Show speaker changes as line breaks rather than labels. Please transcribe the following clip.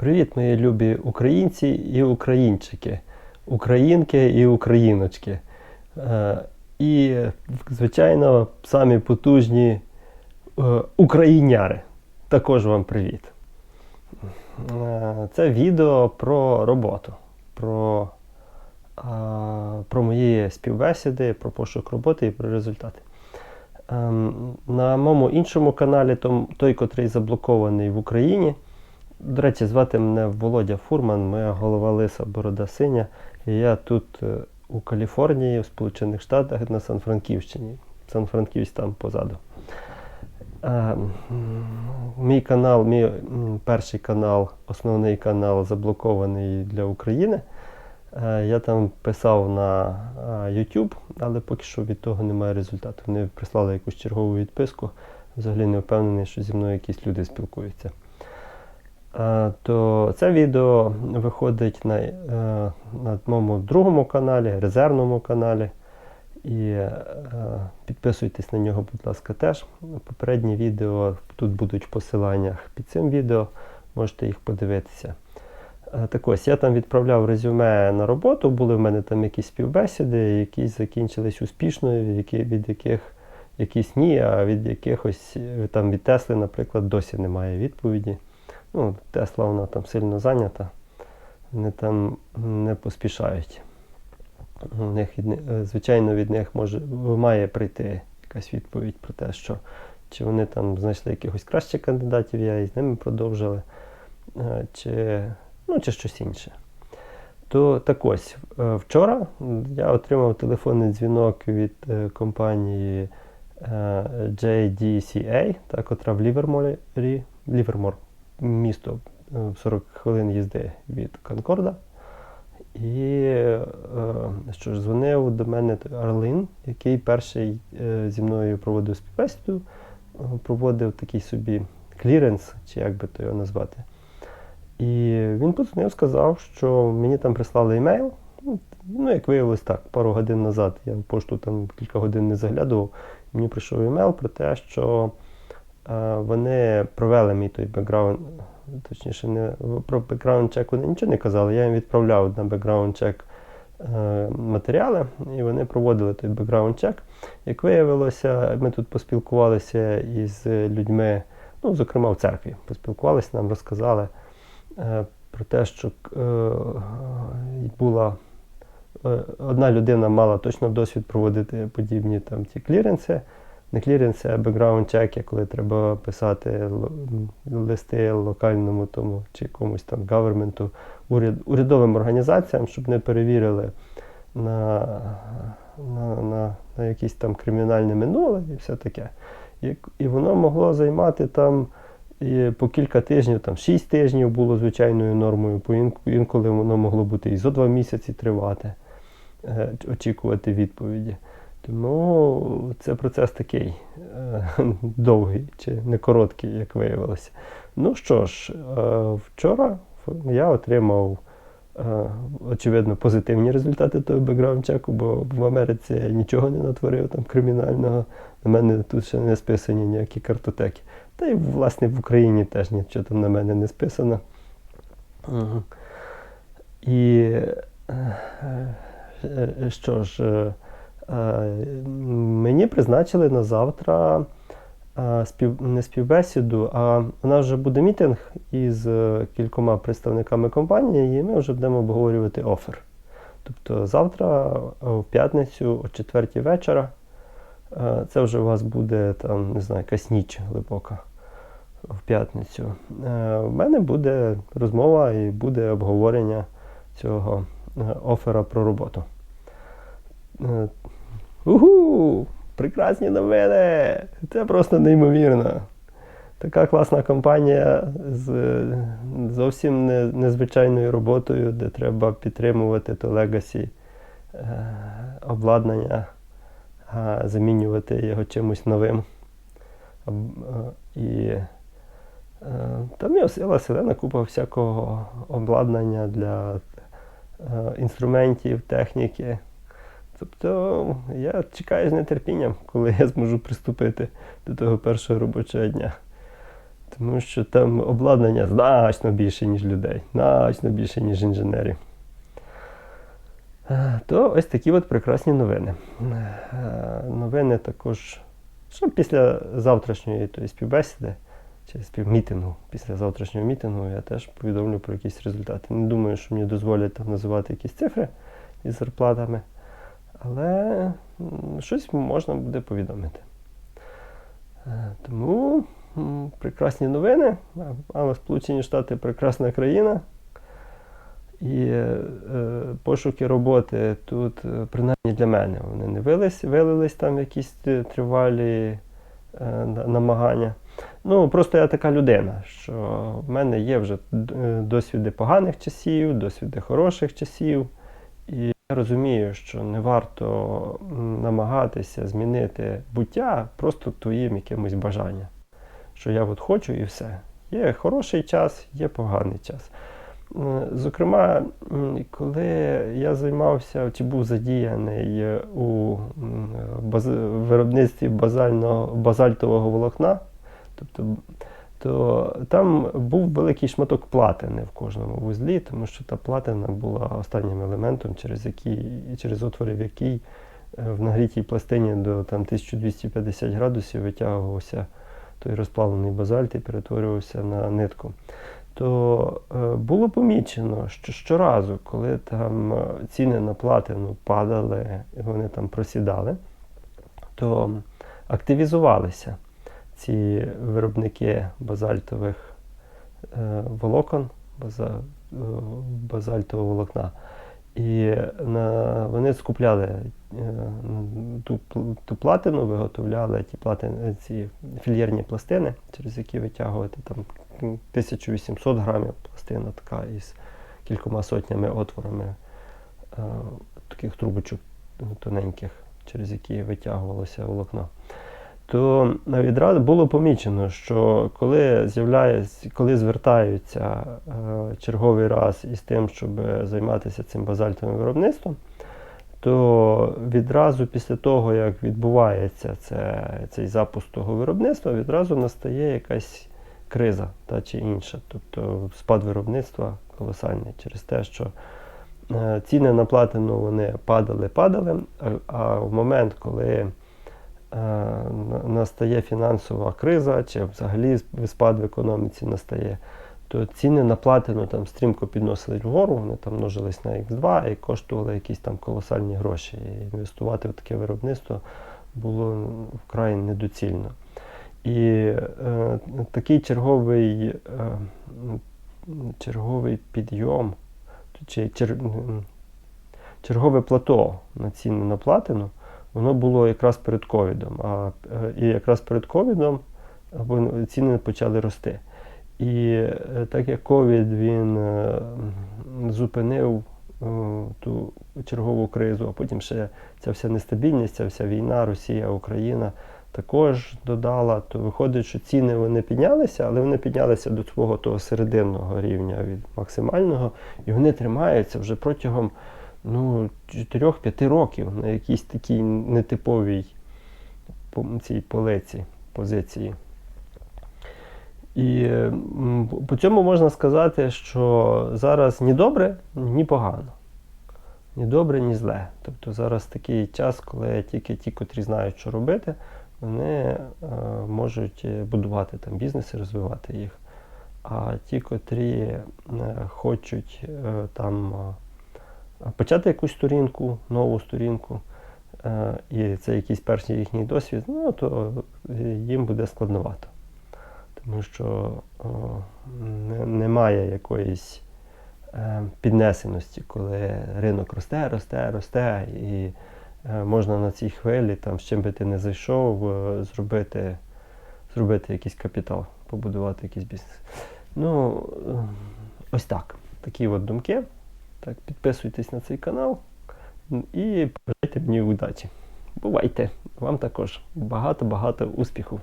Привіт, мої любі українці і українчики, українки і україночки. Е, І, звичайно, самі потужні е, україняри. Також вам привіт. Е, Це відео про роботу, про, про мої співбесіди, про пошук роботи і про результати. Ем, На моєму іншому каналі, той, котрий заблокований в Україні. До речі, звати мене Володя Фурман, моя голова лиса Борода Синя. І я тут е, у Каліфорнії, в Сполучених Штатах, на Сан-Франківщині. Сан-Франківськ там позаду. Е, Мій канал, мій перший канал, основний канал заблокований для України. Е, Я там писав на е, YouTube, але поки що від того немає результату. Вони прислали якусь чергову відписку. Взагалі не впевнений, що зі мною якісь люди спілкуються. Е, То це відео виходить на, е, на моєму другому каналі, резервному каналі. І е, підписуйтесь на нього, будь ласка, теж. Попередні відео тут будуть в посиланнях під цим відео, можете їх подивитися. Так ось, я там відправляв резюме на роботу, були в мене там якісь співбесіди, якісь закінчились успішно, які, від яких якісь ні, а від якихось там від Тесли, наприклад, досі немає відповіді. Ну, Тесла вона там сильно зайнята, вони там не поспішають. У них, звичайно, від них може, має прийти якась відповідь про те, що чи вони там знайшли якихось кращих кандидатів, я і з ними продовжили, е, чи, ну, чи щось інше. То так ось, е, вчора я отримав телефонний дзвінок від е, компанії JDCA, та, котра в Ліверморі, Лівермор, місто е, 40 хвилин їзди від Конкорда. І е, що ж, дзвонив до мене Арлин, який перший е, зі мною проводив співбесіду, е, проводив такий собі кліренс, чи як би то його назвати. І він подзвонив, сказав, що мені там прислали емейл. Ну, як виявилось так, пару годин назад я в пошту там кілька годин не заглядував. Мені прийшов емейл про те, що е, вони провели мій той бекграунд, точніше, не про бекграунд чек вони нічого не казали. Я їм відправляв на бекграунд чек е, матеріали, і вони проводили той бекграунд чек. Як виявилося, ми тут поспілкувалися із людьми, ну, зокрема в церкві, поспілкувалися, нам розказали е, про те, що е, була одна людина мала точно досвід проводити подібні там ті кліренси. Не кліренси, а бекграунд чеки, коли треба писати листи локальному тому чи комусь там гаверменту, уряд, урядовим організаціям, щоб не перевірили на, на, на, на якісь там кримінальне минуле і все таке. І, і воно могло займати там і по кілька тижнів, там 6 тижнів було звичайною нормою, по інколи воно могло бути і зо два місяці тривати, е, очікувати відповіді. Тому це процес такий е, довгий чи не короткий, як виявилося. Ну що ж, е, вчора я отримав, е, очевидно, позитивні результати того бекграунд-чеку, бо в Америці я нічого не натворив там кримінального. На мене тут ще не списані ніякі картотеки. Та й, власне, в Україні теж нічого там на мене не списано. І що ж, мені призначили на завтра е, спів, не співбесіду, а у нас вже буде мітинг із е, кількома представниками компанії, і ми вже будемо обговорювати офер. Тобто завтра, е, в п'ятницю, о четвертій вечора, е, це вже у вас буде там, не знаю, якась ніч глибока в п'ятницю. Е, У мене буде розмова і буде обговорення цього е, офера про роботу. Угу! Прекрасні новини! Це просто неймовірно. Така класна компанія з зовсім не, незвичайною роботою, де треба підтримувати то легасі е, обладнання, а замінювати його чимось новим. Е, І е, там є сила селена купа всякого обладнання для інструментів, техніки. Тобто я чекаю з нетерпінням, коли я зможу приступити до того першого робочого дня. Тому що там обладнання значно більше, ніж людей, значно більше, ніж інженерів. То ось такі от прекрасні новини. Е, Новини також, що після завтрашньої тої співбесіди, чи співмітингу, після завтрашнього мітингу я теж повідомлю про якісь результати. Не думаю, що мені дозволять там називати якісь цифри із зарплатами, але щось можна буде повідомити. Е, Тому прекрасні новини. Але Сполучені Штати прекрасна країна. І е, пошуки роботи тут, е, принаймні для мене, вони не вились, вилились там якісь е, тривалі е, намагання. Ну, просто я така людина, що в мене є вже досвіди поганих часів, досвіди хороших часів. І я розумію, що не варто намагатися змінити буття просто твоїм якимось бажанням. Що я от хочу і все. Є хороший час, є поганий час. Е, Зокрема, коли я займався чи був задіяний у баз... виробництві базального, базальтового волокна, тобто, то там був великий шматок платини в кожному вузлі, тому що та платина була останнім елементом, через який, через отвори, в який е, в нагрітій пластині до там, 1250 градусів витягувався той розплавлений базальт і перетворювався на нитку. То е, було помічено, що щоразу, коли там е, ціни на платину падали, вони там просідали, то активізувалися ці виробники базальтових е, волокон, е, базальтового волокна. І на, вони скупляли е, ту, ту платину, виготовляли ті платини, ці фільєрні пластини, через які витягувати там 1800 грамів пластина така із кількома сотнями отворами таких трубочок тоненьких, через які витягувалося волокно. То відразу було помічено, що коли з'являється, коли звертаються е, черговий раз із тим, щоб займатися цим базальтовим виробництвом, то відразу після того, як відбувається це, цей запуск того виробництва, відразу настає якась криза та чи інша. Тобто спад виробництва колосальний через те, що е, ціни на платину вони падали, падали, а, в момент, коли настає фінансова криза, чи взагалі спад в економіці настає, то ціни на платину там стрімко підносились вгору, вони там множились на X2 і коштували якісь там колосальні гроші. І інвестувати в таке виробництво було вкрай недоцільно. І е, такий черговий, е, черговий підйом, чи чер, чергове плато на ціни на платину, воно було якраз перед ковідом. А, і якраз перед ковідом ціни почали рости. І е, так як ковід він е, зупинив е, ту чергову кризу, а потім ще ця вся нестабільність, ця вся війна, Росія, Україна також додала, то виходить, що ціни вони піднялися, але вони піднялися до свого того серединного рівня від максимального, і вони тримаються вже протягом ну, 4-5 років на якійсь такій нетиповій цій полиці, позиції. І по цьому можна сказати, що зараз ні добре, ні погано. Ні добре, ні зле. Тобто зараз такий час, коли тільки ті, котрі знають, що робити, вони е, можуть е, будувати там бізнеси, розвивати їх. А ті, котрі е, хочуть там почати якусь сторінку, нову сторінку, е, і це якийсь перший їхній досвід, ну то е, їм буде складновато. Тому що о, не, немає якоїсь е, піднесеності, коли ринок росте, росте, росте, і можна на цій хвилі, там, з чим би ти не зайшов, зробити, зробити якийсь капітал, побудувати якийсь бізнес. Ну, ось так. Такі от думки. Так, підписуйтесь на цей канал і бажайте мені удачі. Бувайте! Вам також багато-багато успіху!